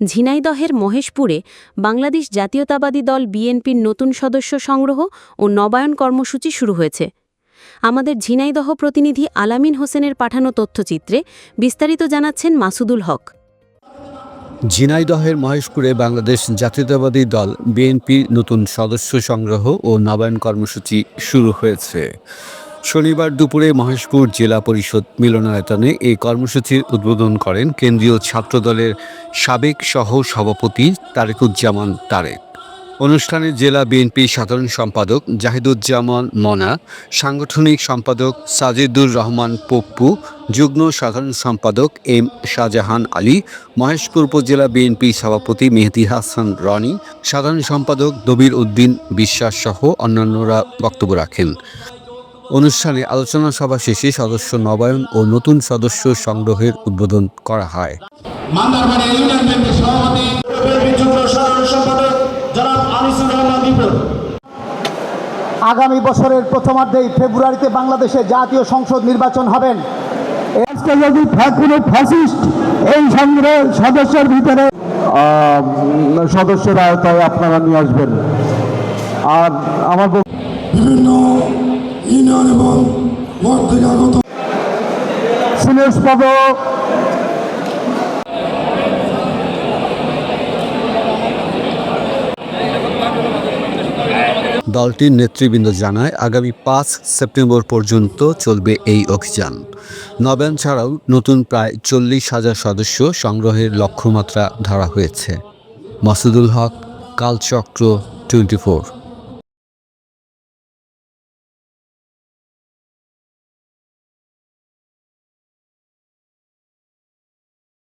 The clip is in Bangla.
ঝিনাইদহের মহেশপুরে বাংলাদেশ জাতীয়তাবাদী দল বিএনপির নতুন সদস্য সংগ্রহ ও নবায়ন কর্মসূচি শুরু হয়েছে। আমাদের ঝিনাইদহ প্রতিনিধি আলামিন হোসেনের পাঠানো তথ্যচিত্রে বিস্তারিত জানাচ্ছেন মাসুদুল হক। ঝিনাইদহের মহেশপুরে বাংলাদেশ জাতীয়তাবাদী দল বিএনপির নতুন সদস্য সংগ্রহ ও নবায়ন কর্মসূচি শুরু হয়েছে। শনিবার দুপুরে মহেশপুর জেলা পরিষদ মিলনায়তনে এই কর্মসূচির উদ্বোধন করেন কেন্দ্রীয় ছাত্রদলের সাবেক সহ সভাপতি তারেকুজ্জামান তারেক। অনুষ্ঠানে জেলা বিএনপি সাধারণ সম্পাদক জাহিদুজ্জামান মনা, সাংগঠনিক সম্পাদক সাজিদুর রহমান পপ্পু, যুগ্ম সাধারণ সম্পাদক এম শাহজাহান আলী, মহেশপুর উপজেলা বিএনপি সভাপতি মেহেদি হাসান রনি, সাধারণ সম্পাদক দবির উদ্দিন বিশ্বাস সহ অন্যান্যরা বক্তব্য রাখেন। অনুষ্ঠানে আলোচনা সভা শেষে সদস্য নবায়ন ও নতুন সদস্য সংগ্রহের উদ্বোধন করা হয়। আগামী বছরের প্রথমার্ধেই ফেব্রুয়ারিতে বাংলাদেশে জাতীয় সংসদ নির্বাচন হবেন। আজকে যদি কোনো ফ্যাসিস্ট এই সংগ্রহ সদস্যের ভিতরে সদস্যের আওতায় আপনারা নিয়ে আসবেন। আর আমার বিভিন্ন দলটির নেতৃবৃন্দ জানায়, আগামী পাঁচ সেপ্টেম্বর পর্যন্ত চলবে এই অভিযান। নবায়ন ছাড়াও নতুন প্রায় চল্লিশ হাজার সদস্য সংগ্রহের লক্ষ্যমাত্রা ধরা হয়েছে। Masudul Haque, Kalchakra twenty four.